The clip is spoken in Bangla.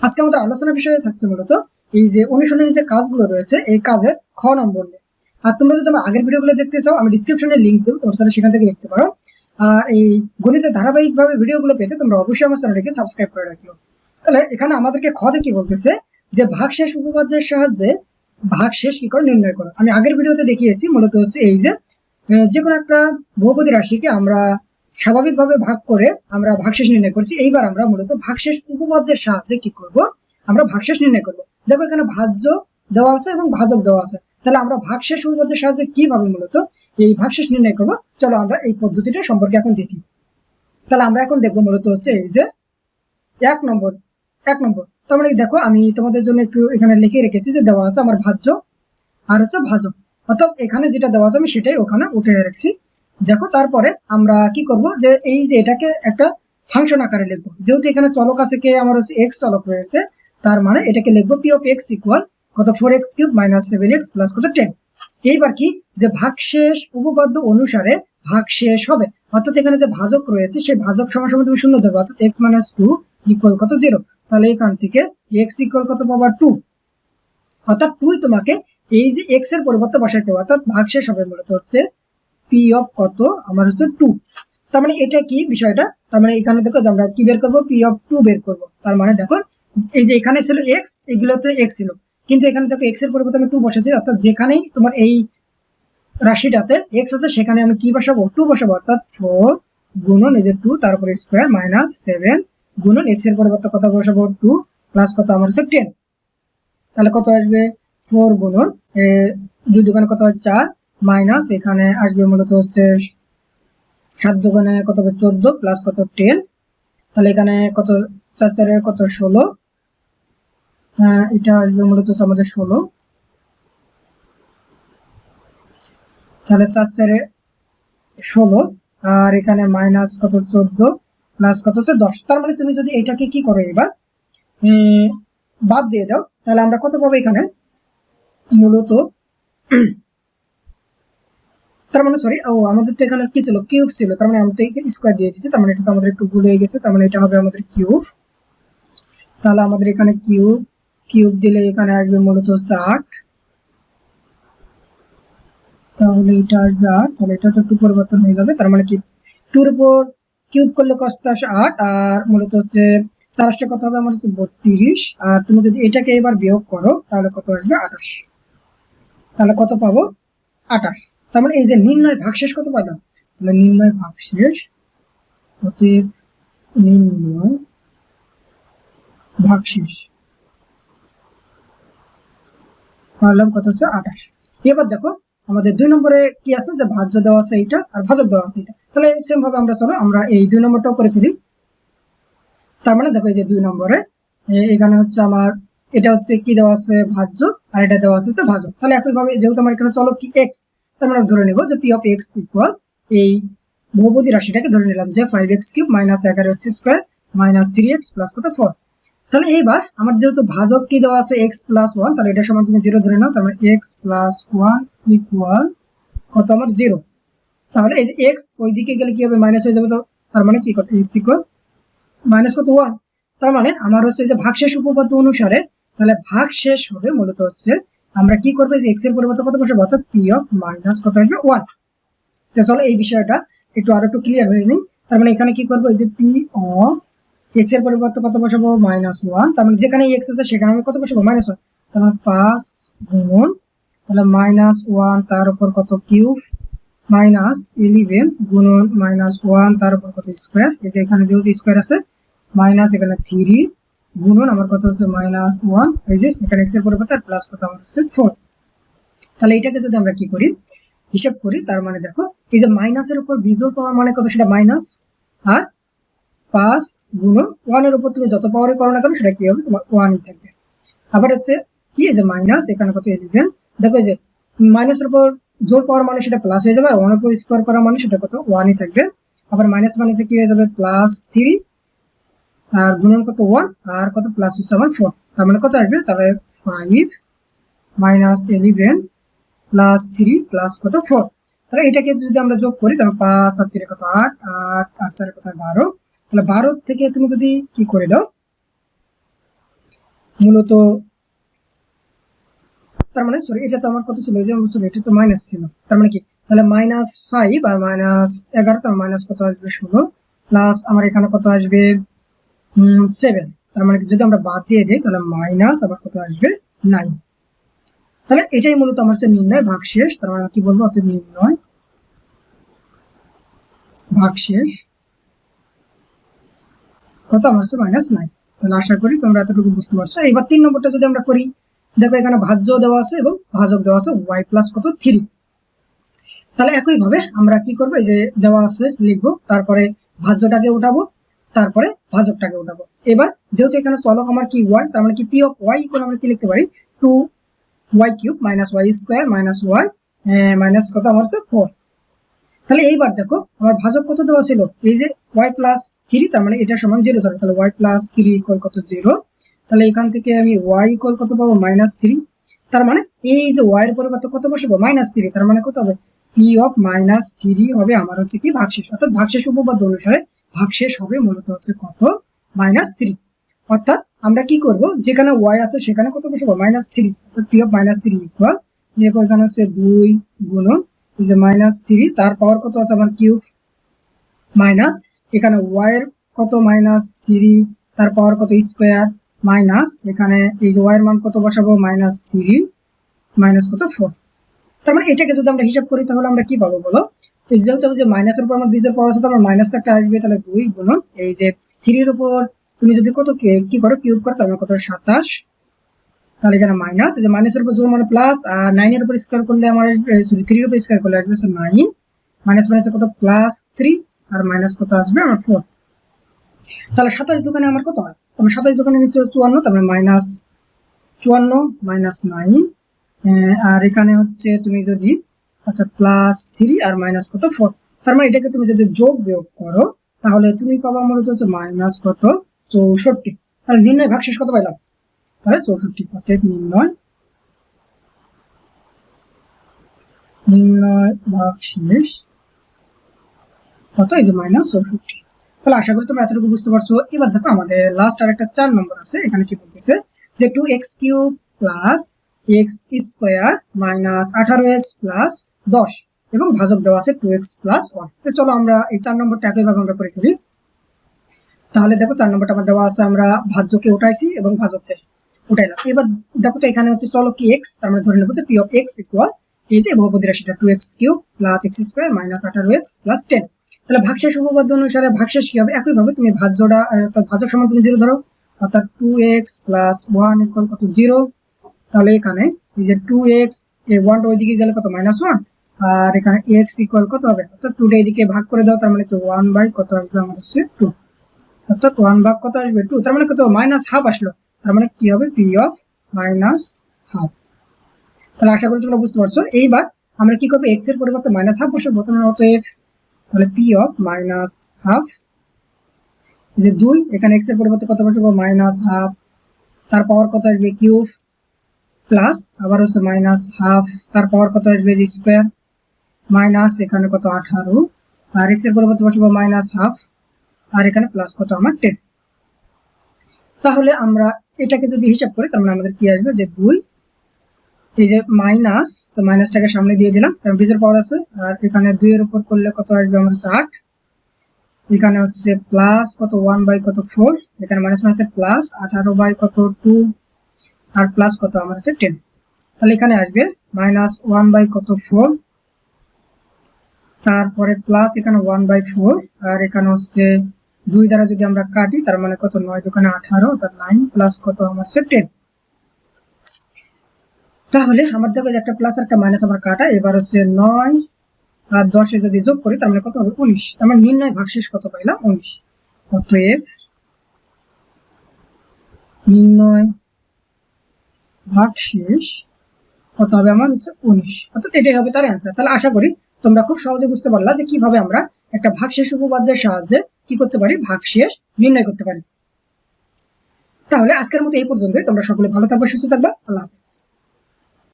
আজকে আমাদের আলোচনা বিষয়ে থাকছে মূলত এই যে অনুশীলনের যে কাজগুলো রয়েছে, এই কাজের খ নম্বর নিয়ে। আর তোমরা যদি আমার আগের ভিডিওগুলো দেখতে চাও, আমি ডিসক্রিপশনে লিঙ্ক দেবো, তোমার সাথে সেখান থেকে দেখতে পারো। আর এই গণিতের ধারাবাহিকভাবে ভিডিওগুলো পেতে তোমরা অবশ্যই আমার চ্যানেলটিকে সাবস্ক্রাইব করে রাখিও। তাহলে এখানে আমাদেরকে খতে কি বলতেছে? যে ভাগশেষ উপপাদ্যের সাহায্যে ভাগশেষ কি করে নির্ণয় করো। আমি আগের ভিডিওতে দেখিয়েছি, মূলত হচ্ছে এই যে যে কোনো একটা বহুপদী রাশিকে আমরা স্বাভাবিকভাবে ভাগ করে আমরা ভাগশেষ নির্ণয় করছি। এইবার আমরা মূলত ভাগশেষ উপপাদ্যের সাহায্যে কি করব? আমরা ভাগশেষ নির্ণয় করব। দেখো এখানে ভাজ্য দেওয়া আছে এবং ভাজক দেওয়া আছে। তাহলে আমরা ভাগশেষ উপপাদ্যের সাহায্যে কীভাবে মূলত এই ভাগশেষ নির্ণয় করব? চলো আমরা এই পদ্ধতিটা সম্পর্কে এখন দেখি। তাহলে আমরা এখন দেখব মূলত হচ্ছে এই যে এক নম্বর এক নম্বর। তার মানে দেখো আমি তোমাদের জন্য একটু এখানে লিখে রেখেছি যে দেওয়া আছে আমার ভাজ্য আর হচ্ছে ভাজক। অর্থাৎ এখানে যেটা দেওয়া আছে আমি সেটাই ওখানে উঠে রাখছি। দেখো, তারপরে আমরা কি করব যে এই যে এটাকে একটা ফাংশন আকারে লিখব। যেহেতু এখানে চলক আছে কে, আমার হচ্ছে এক্স চলক রয়েছে, তার মানে এটাকে লিখব পি অফ এক্স ইকুয়াল কত four X cube minus seven X plus কত টেন এইবার কি? যে ভাগশেষ উপপাদ্য অনুসারে ভাগশেষ হবে। অর্থাৎ এখানে যে ভাজক রয়েছে, সেই ভাজক সমান তুমি শূন্য দেবে অর্থাৎ এক্স মাইনাস টু ইকুয়াল কত জিরো তাহলে এখান থেকে এক্স ইকুয়াল কত পাবার টু অর্থাৎ টুই তোমাকে এই যে এক্সের পরিবর্তে বসাইতে হবে। অর্থাৎ ভাগশেষ হবে মূলত হচ্ছে পি অফ কত? আমার হচ্ছে টু তার মানে এটা কি বিষয়টা? তার মানে এখানে দেখো আমরা কি বের করব? পি অফ টু বের করব। তার মানে দেখো, এই যে এখানে ছিল এক্স এগুলোতে এক্স ছিল। কিন্তু এখানে দেখো এক্সের পরিবর্তে আমি টু বসেছি অর্থাৎ যেখানেই তোমার এই রাশিটাতে এক্স আছে, সেখানে আমি কি বসাবো? টু বসাবো, অর্থাৎ ফোর গুণন এই যে টু তারপরে স্কোয়ার মাইনাস সেভেন গুণন এক্সের পরিবর্তে কত বসাবো? টু প্লাস কত? আমার হচ্ছে টেন তাহলে কত আসবে? ফোর গুণন দুই দোকানে কত হয়? চার। মাইনাস এখানে আসবে মূলত হচ্ছে সাত দোকানে কত হবে? চোদ্দ প্লাস কত? টেন। তাহলে এখানে কত? চার চারের কত? ষোলো। আহ, এটা আসবে মূলত হচ্ছে আমাদের ষোলো। তাহলে চার চারে ষোলো। আর এখানে মাইনাস কত? চোদ্দ প্লাস কত? হচ্ছে দশ। তার মানে তুমি যদি এটাকে কি করো এবার? বাদ দিয়ে দাও। তাহলে আমরা কত পাবো এখানে? মূলত তার মানে সরি ও, আমাদের তো এখানে কি ছিল? কিউব ছিল। তার মানে আমাদের স্কোয়ার দিয়ে দিয়েছে। তার মানে এটা তো আমাদের একটু ভুল হয়ে গেছে। তার মানে এটা হবে আমাদের কিউব তাহলে আমাদের এখানে কিউব কিউব দিলে এখানে আসবে মূলত আট তাহলে এটা আসবে আট। তাহলে এটা তো একটু পরিবর্তন হয়ে যাবে। তার মানে কি? টুর উপর কিউব করলে কষ্ট আসে আট। আর মূলত হচ্ছে চারশটা কত হবে? আমার হচ্ছে বত্রিশ। আর তুমি যদি এটাকে এবার বিয়োগ করো, তাহলে কত আসবে? আঠাশ। তাহলে কত পাবো? আঠাশ। তার মানে এই যে নির্ণয় ভাগশেষ কত পাইলাম? তাহলে নির্ণয় ভাগশেষ অতএব নির্ণয় ভাগশেষ পারলাম কত হচ্ছে? আঠাশ। এবার দেখো, আমাদের দুই নম্বরে কি আছে? যে ভাজ্য দেওয়া আছে এইটা আর ভাজক দেওয়া আছে এটা তাহলে সেম ভাবে আমরা চলো, আমরা এই দুই নম্বরটাও করে ফেলি। তার মানে দেখো এই যে দুই নম্বরে এখানে হচ্ছে আমার, এটা হচ্ছে কি দেওয়া আছে? ভাজ্য, আর এটা দেওয়া আছে হচ্ছে ভাজক। তাহলে একইভাবে যেহেতু আমার এখানে চলো কি এক্স তার মানে ধরে নেব যে পি অফ এক্স ইকুয়াল এই বহুপদী রাশিটাকে ধরে নিলাম যে ফাইভ এক্স কিউব মাইনাস এগারো X square minus three X plus কত ফোর তাহলে এইবার আমার যেহেতু ভাজক কি দেওয়া আছে এক্স প্লাস ওয়ান তাহলে এটা সমান তুমি জিরো ধরে নাও, তার মানে এক্স প্লাস ওয়ান ইকুয়াল কত আমার জিরো তাহলে এই যে এক্স ওই দিকে গেলে কি হবে? মাইনাস হয়ে যাবে তো? তার মানে কি কত? এক্স ইকুয়াল মাইনাস কত? ওয়ান তার মানে আমার হচ্ছে যে ভাগশেষ উপপাদ্য অনুসারে তাহলে ভাগ শেষ হবে মূলত হচ্ছে আমরা কি করব? যে এক্সের পরিবর্তে কত বসাবো অর্থাৎ পি অফ মাইনাস কত আসবে? ওয়ান তো চলো এই বিষয়টা একটু আরও একটু ক্লিয়ার হয়ে নিই। তার মানে এখানে কি করব? এই যে পি অফ এক্সের পরিবর্তে কত বসাবো মাইনাস ওয়ান তার মানে যেখানে এক্স আছে, সেখানে আমি কত বসাবো মাইনাস ওয়ান তার মানে পাঁচ গুণন তাহলে মাইনাস ওয়ান তার উপর কত কিউব মাইনাস ইলেভেন গুণন মাইনাস ওয়ান তার উপর কত স্কোয়ার এই যে এখানে যেহেতু স্কোয়ার আছে মাইনাস এখানে থ্রি গুণন আমার কত হচ্ছে মাইনাস ওয়ান এই যে এখানে এক্সের পরিবর্তে প্লাস কত আমার হচ্ছে ফোর তাহলে এটাকে যদি আমরা কি করি? হিসাব করি, তার মানে দেখো, এই যে মাইনাসের উপর বিজোড় পাওয়ার মানে কত? সেটা মাইনাস আর পাঁচ গুণন ওয়ানের উপর তুমি যত পাওয়ারে করো না কেন, সেটা কি হবে? তোমার ওয়ানই থাকবে। আবার হচ্ছে কি? যে মাইনাস এখানে কত ইলেভেন দেখো যে মাইনাসের উপর জোর পাওয়ার মানে সেটা প্লাস হয়ে যাবে, আর ওয়ানের উপর স্কোয়ার করা মানে সেটা কত? ওয়ানই থাকবে। আবার মাইনাস মাইনাসে কি হয়ে যাবে? প্লাস থ্রি আর গুণন কত ওয়ান আর কত প্লাস হচ্ছে আমার ফোর তার মানে কত আসবে? তাহলে five minus eleven plus three plus কত ফোর তাহলে এটাকে যদি আমরা যোগ করি, তাহলে পাঁচ আর তিনে কত আট আট আর চারে কত বারো। তাহলে বারো থেকে তুমি যদি কি করে দাও? মূলত তার মানে সরি এটা তো আমার কত ছিল? যে এটা তো মাইনাস ছিল। তার মানে কি? তাহলে মাইনাস ফাইভ আর মাইনাস এগারো, তার মাইনাস কত আসবে? ষোলো। প্লাস আমার এখানে কত আসবে? সেভেন তার মানে যদি আমরা বাদ দিয়ে দিই, তাহলে মাইনাস আবার কত আসবে? নাইন তাহলে এটাই মূলত আমার হচ্ছে নির্ণয়, ভাগশেষ। তার মানে কি বলব? অর্থাৎ নির্ণয়, ভাগশেষ কত? আমার হচ্ছে মাইনাস নাইন তাহলে আশা করি তোমরা এতটুকু বুঝতে পারছ। এবার তিন নম্বরটা যদি আমরা করি, দেখো এখানে ভাজ্য দেওয়া আছে এবং ভাজক দেওয়া আছে ওয়াই প্লাস কত? থ্রি তাহলে একইভাবে আমরা কি করব? এই যে দেওয়া আছে, লিখব। তারপরে ভাজ্যটাকে উঠাবো। তারপরে ভাজকটাকে উঠাবো। এবার যেহেতু এখানে চলক আমার কি ওয়াই তার মানে কি পি অফ ওয়াই ইকুয়াল আমরা কি লিখতে পারি? Two Y cube minus Y square minus Y minus কত? আমার হচ্ছে ফোর তাহলে এইবার দেখো, আমার ভাজক কত দেওয়া ছিল? এই যে ওয়াই প্লাস থ্রি তার মানে এটা সমান জিরো ধরো তাহলে ওয়াই প্লাস থ্রি ইকুয়াল কত? জিরো তাহলে এখান থেকে আমি ওয়াই ইকুয়াল কত পাবো? মাইনাস থ্রি তার মানে এই যে ওয়াই এর পরিবর্তে কত বসবো? মাইনাস থ্রি তার মানে কত হবে? পি অফ মাইনাস থ্রি হবে আমার হচ্ছে কি ভাগশেষ। অর্থাৎ ভাগশেষ উপপাদ্য অনুসারে ভাগশেষ হবে, মূলত হচ্ছে কত? মাইনাস থ্রি অর্থাৎ আমরা কি করব? যেখানে ওয়াই আছে সেখানে কত বসাবো? মাইনাস থ্রি অর্থাৎ P of minus three equal এখানে হচ্ছে দুই এই যে মাইনাস থ্রি তার পাওয়ার কত আছে? আমার কিউব মাইনাস এখানে ওয়াই এর কত? মাইনাস থ্রি তার পাওয়ার কত? স্কোয়ার মাইনাস এখানে এই যে ওয়াই এর মান কত বসাবো? মাইনাস থ্রি মাইনাস কত? ফোর তার মানে এটাকে যদি আমরা হিসাব করি, তাহলে আমরা কি পাবো বলো? এই যেহেতু যে মাইনাসের উপর আমার বীজের পাওয়ার আছে তাহলে মাইনাস একটা আসবে, তাহলে দুই গুণন এই যে থ্রির উপর তুমি যদি কত কে- করো? কিউব করো, তাহলে কত? সাতাশ। তাহলে এখানে মাইনাস এই যে মাইনাসের উপর জোর মানে প্লাস আর নাইনের উপর স্কোয়ার করলে আমার সরি থ্রির উপর স্কোয়ার করলে আসবে নাইন মাইনাস মাইনাসে কত? প্লাস থ্রি আর মাইনাস কত আসবে? আমার ফোর তাহলে সাতাশ দোকানে আমার কত হয়? আমার সাতাশ দোকানে নিশ্চয় চুয়ান্ন, তাহলে মাইনাস চুয়ান্ন মাইনাস নাইন আর এখানে হচ্ছে তুমি যদি আচ্ছা প্লাস থ্রি আর মাইনাস কত ফোর তার মানে এটাকে তুমি যদি যোগ বিয়োগ করো, তাহলে তুমি পাবা মূলত হচ্ছে মাইনাস কত? চৌষট্টি। তাহলে নির্ণয় ভাগশেষ কত পাইলাম? তাহলে চৌষট্টি। অর্থাৎ নির্ণয় নির্ণয় কত? এই যে মাইনাস চৌষট্টি। তাহলে আশা করি তোমরা এতটুকু বুঝতে পারছ। এবার দেখো আমাদের লাস্ট চার নম্বর আছে। এখানে কি বলতেছে? যে two X plus X square minus আঠারো এক্স প্লাস দশ এবং ভাজক দেওয়া আছে টু এক্স প্লাস ওয়ান তো চলো আমরা এই চার নম্বরটা একইভাবে আমরা করে ফেলি। তাহলে দেখো চার নম্বরটা আমার দেওয়া আছে, আমরা ভাজ্যকে উঠাইছি এবং ভাজককে উঠাইলাম। এবার দেখো তো এখানে হচ্ছে চলো কি এক্স তার মানে ধরে নেব যে পি অফ এক্স ইকুয়াল এই যে বহুপদী রাশিটা two X cube plus X square minus আঠারো এক্স প্লাস টেন তাহলে ভাগশেষ উপপাদ্য অনুসারে ভাগশেষ কি হবে? একইভাবে তুমি ভাজ্যটা ভাজক সমান তুমি জিরো ধরো। অর্থাৎ two X plus one equal কত? জিরো তাহলে এখানে এই যে টু এক্স এই ওয়ানটা ওইদিকে গেলে কত? মাইনাস ওয়ান আর এখানে এক্স ইকুয়াল কত হবে? অর্থাৎ টু এদিকে ভাগ করে দাও, তার মানে তো ওয়ান বাই কত আসবে আমার হচ্ছে টু অর্থাৎ ওয়ান ভাগ কত আসবে? টু তার মানে কত? মাইনাস হাফ আসলো। তার মানে কি হবে? পি অফ মাইনাস হাফ তাহলে আশা করি তোমরা বুঝতে পারছ। এইবার আমরা কি করব? এক্সের পরিবর্তে মাইনাস হাফ বসাবো, তাহলে অতএব তাহলে পি অফ মাইনাস হাফ যে দুই। এখানে এক্সের পরিবর্তে কত বসাবো? মাইনাস হাফ তার পাওয়ার কত আসবে? কিউব প্লাস আবার হচ্ছে মাইনাস হাফ তার পাওয়ার কত আসবে? যে স্কোয়ার মাইনাস এখানে কত আঠারো, আর এক্সের পরিবর্তে বসাবো মাইনাস হাফ, আর এখানে প্লাস কত আমার টেন তাহলে আমরা এটাকে যদি হিসাব করি, তার মানে আমাদের কি আসবে? যে দুই, এই যে মাইনাস, তো মাইনাসটাকে সামনে দিয়ে দিলাম, কারণ বীজের পাওয়ার আছে, আর এখানে দুইয়ের উপর করলে কত আসবে? আমার হচ্ছে আট। এখানে হচ্ছে প্লাস কত ওয়ান বাই কত ফোর এখানে মাইনাস মাইনাস প্লাস আঠারো বাই কত টু আর প্লাস কত আমার হচ্ছে টেন তাহলে এখানে আসবে মাইনাস ওয়ান বাই কত ফোর তারপরে প্লাস এখানে ওয়ান বাই ফোর আর এখানে হচ্ছে দুই দ্বারা যদি আমরা কাটি, তার মানে কত? নয় দোকানে আঠারো নাইন প্লাস কত? আমার হচ্ছে টেন তাহলে আমার দেখো যে একটা প্লাস আর একটা মাইনাস আমার কাটা, এবার হচ্ছে নয় আর দশে যদি যোগ করি, তার মানে কত হবে? উনিশ। তার মানে নির্ণয় ভাগশেষ কত পাইলাম? উনিশ। অতএব নির্ণয় ভাগশেষ কত হবে? আমার হচ্ছে উনিশ। অর্থাৎ এটাই হবে তার অ্যান্সার তাহলে আশা করি তোমরা খুব সহজে বুঝতে পারলা যে কীভাবে আমরা একটা ভাগশেষ উপপাদ্যের সাহায্যে কি করতে পারি? ভাগশেষ নির্ণয় করতে পারি। তাহলে আজকের মতো এই পর্যন্তই। তোমরা সকলে ভালো থাকবে, সুস্থ থাকবে। আল্লাহ হাফিজ।